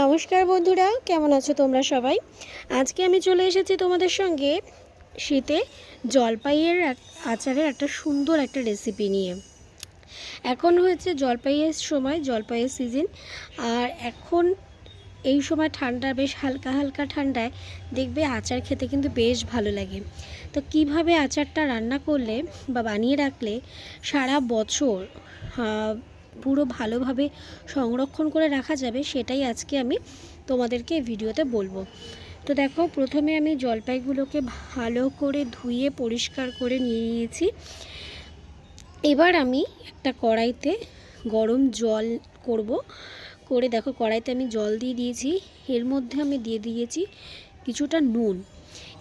নমস্কার বন্ধুরা, কেমন আছো তোমরা সবাই? আজকে আমি চলে এসেছি তোমাদের সঙ্গে শীতে জলপাইয়ের আচারের একটা সুন্দর একটা রেসিপি নিয়ে। এখন হয়েছে জলপাইয়ের সময়, জলপাইয়ের সিজন আর এখন এই সময় ঠান্ডা, বেশ হালকা হালকা ঠান্ডায় দেখবে আচার খেতে কিন্তু বেশ ভালো লাগে। তো কীভাবে আচারটা রান্না করলে বা বানিয়ে রাখলে সারা বছর পুরো ভালোভাবে সংরক্ষণ করে রাখা যাবে, সেটাই আজকে আমি তোমাদেরকে ভিডিওতে বলব। তো দেখো, প্রথমে আমি জলপাইগুলোকে ভালো করে ধুয়ে পরিষ্কার করে নিয়ে নিয়েছি। এবার আমি একটা কড়াইতে গরম জল করব। করে দেখো, কড়াইতে আমি জল দিয়ে দিয়েছি। এর মধ্যে আমি দিয়ে দিয়েছি কিছুটা নুন।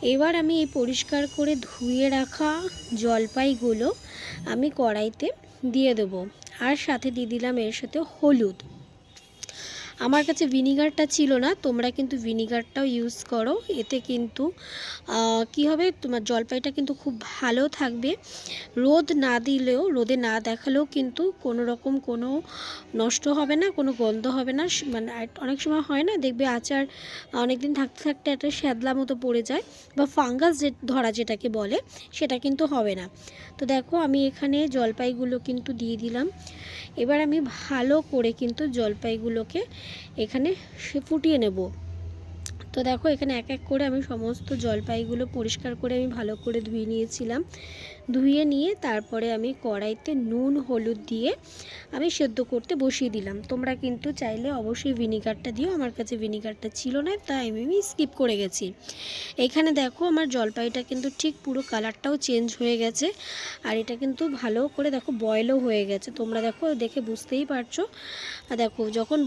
এবার আমি এই পরিষ্কার করে ধুয়ে রাখা জলপাইগুলো আমি কড়াইতে দিয়ে দেবো। আর সাথে দিয়ে দিলাম এর সাথে হলুদ। আমার কাছে ভিনিগারটা ছিল না, তোমরা কিন্তু ভিনিগারটাও ইউজ করো। এতে কিন্তু কি হবে, তোমার জলপাইটা কিন্তু খুব ভালো থাকবে। রোদ না দিলেও, রোদে না দেখালেও কিন্তু কোনো রকম কোনো নষ্ট হবে না, কোনো গন্ধ হবে না। মানে অনেক সময় হয় না, দেখবে আচার অনেক দিন থাকতে থাকতে একটা শ্যাদলা মতো পড়ে যায়, বা ফাঙ্গাস যে, ধরা যেটাকে বলে, সেটা কিন্তু হবে না। তো দেখো, আমি এখানে জলপাইগুলো কিন্তু দিয়ে দিলাম। এবার আমি ভালো করে কিন্তু জলপাইগুলোকে এখানে সে ফুটিয়ে নেব। তো দেখো এখানে এক এক করে আমি সমস্ত জলপাইগুলো পরিষ্কার করে আমি ভালো করে ধুয়ে নিয়েছিলাম। ধুয়ে নিয়ে তারপরে আমি কড়াইতে নুন, হলুদ দিয়ে আমি সেদ্ধ করতে বসিয়ে দিলাম। তোমরা কিন্তু চাইলে অবশ্যই ভিনিগারটা দিও, আমার কাছে ভিনিগারটা ছিল না, তাই আমি স্কিপ করে গেছি। এখানে দেখো আমার জলপাইটা কিন্তু ঠিক পুরো কালারটাও চেঞ্জ হয়ে গেছে, আর এটা কিন্তু ভালো করে দেখো বয়েলও হয়ে গেছে। তোমরা দেখো, দেখে বুঝতেই পারছ। দেখো, যখন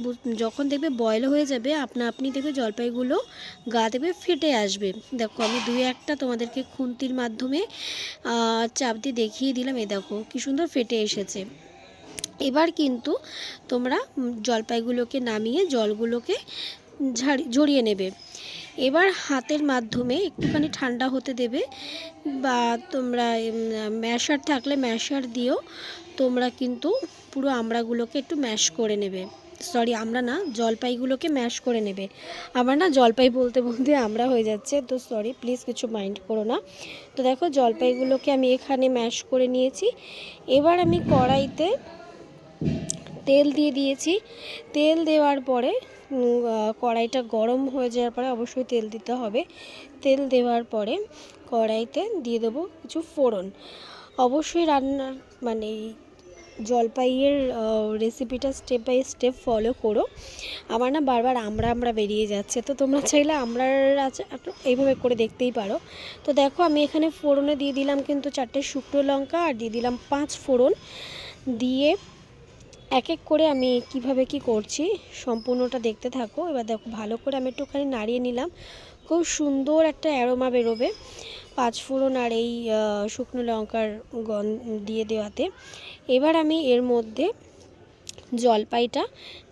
যখন দেখবে বয়েল হয়ে যাবে, আপনা, আপনি দেখবে জলপাইগুলো গা দেবে ফেটে আসবে। দেখো আমি দুই একটা তোমাদেরকে খুন্তির মাধ্যমে চাপ দিয়ে দেখিয়ে দিলাম এ দেখো কি সুন্দর ফেটে এসেছে। এবার কিন্তু তোমরা জলপাইগুলোকে নামিয়ে জলগুলোকে ঝাড়ি, ঝরিয়ে নেবে। এবার হাতের মাধ্যমে একটুখানি ঠান্ডা হতে দেবে বা তোমরা ম্যাশার থাকলে ম্যাশার দিয়েও তোমরা কিন্তু পুরো আমড়াগুলোকে একটু ম্যাশ করে নেবে। সরি আমরা না জলপাইগুলোকে ম্যাশ করে নেবে। আমার না জলপাই বলতে বলতে আমরা হয়ে যাচ্ছে। তো সরি প্লিজ কিছু মাইন্ড করো না। তো দেখো জলপাইগুলোকে আমি এখানে ম্যাশ করে নিয়েছি। এবার আমি কড়াইতে তেল দিয়ে দিয়েছি। তেল দেওয়ার পরে কড়াইটা গরম হয়ে যাওয়ার পরে অবশ্যই তেল দিতে হবে। তেল দেওয়ার পরে কড়াইতে দিয়ে দেবো কিছু ফোড়ন। অবশ্যই রান্নার মানে জলপাইয়ের রেসিপিটা স্টেপ বাই স্টেপ ফলো করো। আমার না বারবার আমরা আমরা বেরিয়ে যাচ্ছে। তো তোমরা চাইলে আমরার আছে এইভাবে করে দেখতেই পারো। তো দেখো, আমি এখানে ফোড়নে দিয়ে দিলাম কিন্তু চারটে শুকনো লঙ্কা আর দিয়ে দিলাম পাঁচ ফোড়ন। দিয়ে এক এক করে আমি কীভাবে কি করছি সম্পূর্ণটা দেখতে থাকো। এবার দেখো, ভালো করে আমি একটুখানি নাড়িয়ে নিলাম। খুব সুন্দর একটা অ্যারোমা বেরোবে। পাঁচ ফোড়ন আর এই শুকনো লঙ্কার গন, দিয়ে দেওয়াতে। এবার আমি এর মধ্যে জলপাইটা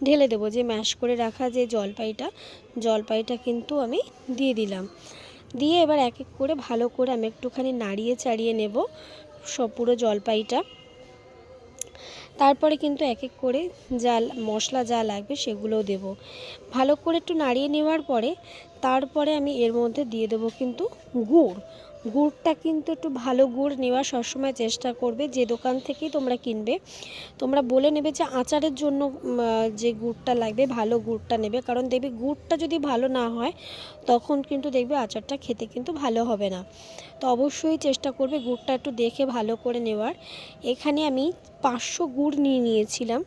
ঢেলে দেবো, যে ম্যাশ করে রাখা যে জলপাইটা জলপাইটা কিন্তু আমি দিয়ে দিলাম। দিয়ে এবার এক এক করে ভালো করে আমি একটুখানি নাড়িয়ে চাড়িয়ে নেব সব পুরো জলপাইটা। তারপরে কিন্তু এক এক করে যা মশলা যা লাগবে সেগুলোও দেব। ভালো করে একটু নাড়িয়ে নেওয়ার পরে, তারপরে আমি এর মধ্যে দিয়ে দেবো কিন্তু গুড়। গুড়টা কিন্তু একটু ভালো গুড় নেওয়ার সবসময় চেষ্টা করবে, যে দোকান থেকেই তোমরা কিনবে। তোমরা বলে নেবে যে আচারের জন্য যে গুড়টা লাগবে, ভালো গুড়টা নেবে। কারণ দেখবে গুড়টা যদি ভালো না হয়, তখন কিন্তু দেখবে আচারটা খেতে কিন্তু ভালো হবে না। তো অবশ্যই চেষ্টা করবে গুড়টা একটু দেখে ভালো করে নেওয়ার। এখানে আমি পাঁচশো গুড় নিয়ে নিয়েছিলাম।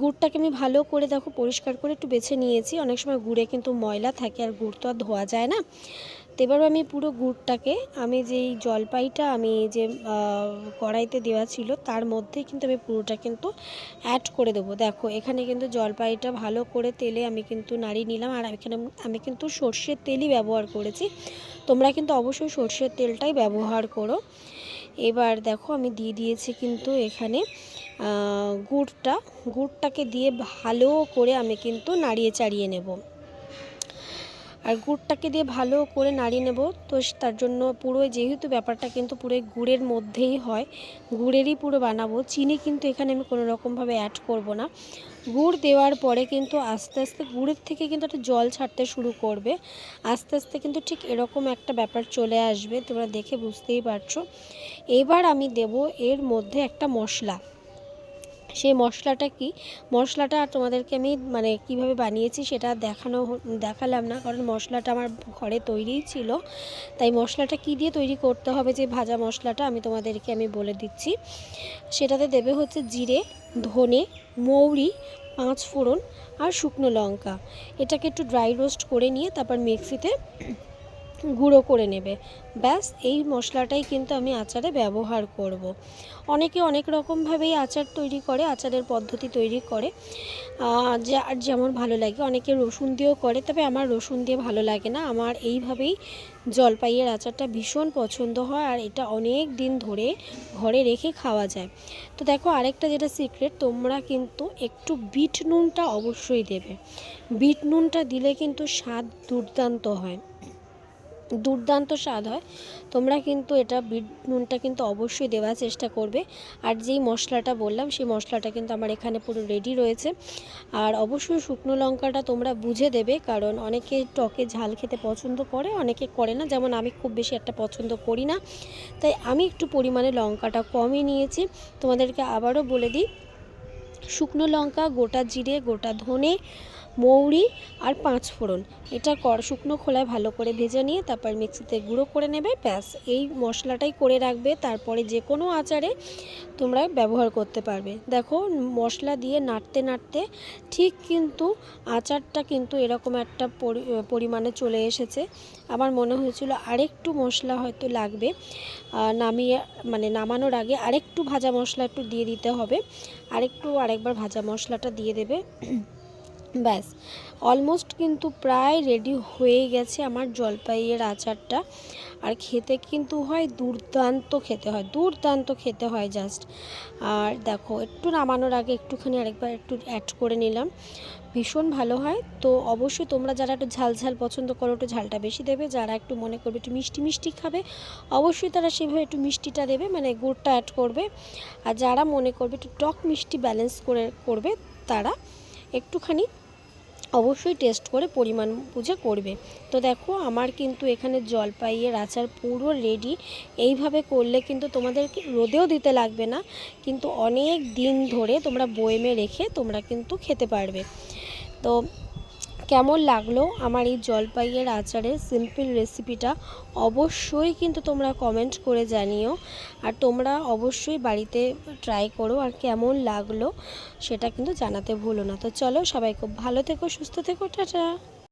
গুড়টাকে আমি ভালো করে দেখো পরিষ্কার করে একটু বেছে নিয়েছি। অনেক সময় গুড়ে কিন্তু ময়লা থাকে আর গুড় তো আর ধোয়া যায় না। তো আমি পুরো গুড়টাকে, আমি যেই জলপাইটা, আমি যে কড়াইতে দেওয়া ছিল, তার মধ্যে কিন্তু আমি পুরোটা কিন্তু অ্যাড করে দেবো। দেখো, এখানে কিন্তু জলপাইটা ভালো করে তেলে আমি কিন্তু নাড়িয়ে নিলাম। আর এখানে আমি- কিন্তু সর্ষের তেলই ব্যবহার করেছি। তোমরা কিন্তু অবশ্যই সর্ষের তেলটাই ব্যবহার করো। এবার দেখো, আমি দিয়ে দিয়েছি কিন্তু এখানে গুড়টা, গুড়টাকে দিয়ে ভালো করে আমি কিন্তু নাড়িয়ে চাড়িয়ে নেব। আর গুড়টাকে দিয়ে ভালো করে নাড়িয়ে নেব, তো তার জন্য পুরো যেহেতু ব্যাপারটা কিন্তু পুরো গুড়ের মধ্যেই হয়, গুড়েরই পুরো বানাবো। চিনি কিন্তু এখানে আমি কোনো রকমভাবে অ্যাড করব না। গুড় দেওয়ার পরে কিন্তু আস্তে আস্তে, গুড়ের থেকে কিন্তু একটা জল ছাড়তে শুরু করবে। আস্তে আস্তে কিন্তু ঠিক এরকম একটা ব্যাপার চলে আসবে, তোমরা দেখে বুঝতেই পারছ। এবার আমি দেব এর মধ্যে একটা মশলা। সেই মশলাটা কি? মশলাটা তোমাদেরকে আমি মানে কীভাবে বানিয়েছি সেটা দেখানো দেখালাম না, কারণ মশলাটা আমার ঘরে তৈরিই ছিল। তাই মশলাটা কি দিয়ে তৈরি করতে হবে যে ভাজা মশলাটা আমি তোমাদেরকে আমি বলে দিচ্ছি। সেটাতে দেবে হচ্ছে জিরে, ধনে, মৌরি, পাঁচ ফোড়ন আর শুকনো লঙ্কা। এটাকে একটু ড্রাই রোস্ট করে নিয়ে তারপর মিক্সিতে গুঁড়ো করে নেবে। ব্যাস এই মশলাটাই কিন্তু আমি আচারে ব্যবহার করব। অনেকে অনেক রকমভাবেই আচার তৈরি করে আচারের পদ্ধতি তৈরি করে। আহ, যা- যেমন ভালো লাগে। অনেকে রসুন দিয়েও করে তবে আমার রসুন দিয়ে ভালো লাগে না। আমার এইভাবেই জলপাইয়ের আচারটা ভীষণ পছন্দ হয় আর এটা অনেক দিন ধরে ঘরে রেখে খাওয়া যায়। তো দেখো আরেকটা যেটা সিক্রেট তোমরা কিন্তু একটু বিট নুনটা অবশ্যই দেবে। বিট নুনটা দিলে কিন্তু স্বাদ দুর্দান্ত হয়। দুর্দান্ত স্বাদ হয়। তোমরা কিন্তু এটা বিট নুনটা কিন্তু অবশ্যই দেওয়ার চেষ্টা করবে। আর যেই মশলাটা বললাম, সেই মশলাটা কিন্তু আমার এখানে পুরো রেডি রয়েছে। আর অবশ্যই শুকনো লঙ্কাটা তোমরা বুঝে দেবে, কারণ অনেকে টকে ঝাল খেতে পছন্দ করে, অনেকে করে না। যেমন আমি খুব বেশি একটা পছন্দ করি না। তাই আমি একটু পরিমাণে লঙ্কাটা কমই নিয়েছি। তোমাদেরকে আবারও বলে দিই, শুকনো লঙ্কা, গোটা জিরে, গোটা ধনে মৌরি আর পাঁচ ফোড়ন। এটা কর শুকনো খোলায় ভালো করে ভেজে নিয়ে তারপর মিক্সিতে গুঁড়ো করে নেবে। ব্যাস, এই মশলাটাই করে রাখবে। তারপরে যে কোনো আচারে তোমরা ব্যবহার করতে পারবে। দেখো, মশলা দিয়ে নাড়তে নাড়তে ঠিক কিন্তু আচারটা কিন্তু এরকম একটা পরি- পরিমাণে চলে এসেছে। আমার মনে হয়েছিল আরেকটু মশলা হয়তো লাগবে। নামিয়ে মানে নামানোর আগে আরেকটু ভাজা মশলা একটু দিয়ে দিতে হবে। আরেকটু আরেকবার ভাজা মশলাটা দিয়ে দেবে। ব্যাস অলমোস্ট কিন্তু প্রায় রেডি হয়ে গেছে আমার জলপাইয়ের আচারটা। আর খেতে কিন্তু হয় দুর্দান্ত খেতে হয়, দুর্দান্ত খেতে হয় জাস্ট আর দেখো, একটু নামানোর আগে একটুখানি আরেকবার একটু অ্যাড করে নিলাম। ভীষণ ভালো হয়। তো অবশ্যই তোমরা যারা একটু ঝাল ঝাল পছন্দ করো, একটু ঝালটা বেশি দেবে। যারা একটু মনে করবে একটু মিষ্টি মিষ্টি খাবে, অবশ্যই তারা সেভাবে একটু মিষ্টিটা দেবে মানে গুড়টা অ্যাড করবে। আর যারা মনে করবে একটু টক মিষ্টি ব্যালেন্স করে করবে, তারা একটুখানি অবশ্যই টেস্ট করে পরিমাণ বুঝে করবে। তো দেখো, আমার কিন্তু এখানে জলপাইয়ের আচার পুরো রেডি এইভাবে করলে কিন্তু তোমাদেরকে রোদেও দিতে লাগবে না। কিন্তু অনেক দিন ধরে তোমরা বয়েমে রেখে তোমরা কিন্তু খেতে পারবে। তো কেমন লাগল আমার এই জলপাইয়ের আচারের সিম্পল রেসিপিটা অবশ্যই কিন্তু তোমরা কমেন্ট করে জানিও। আর তোমরা অবশ্যই বাড়িতে ট্রাই করো আর কেমন লাগল সেটা কিন্তু জানাতে ভুলো না। তো চলো সবাই খুব ভালো থেকো, সুস্থ থেকো, টাটা!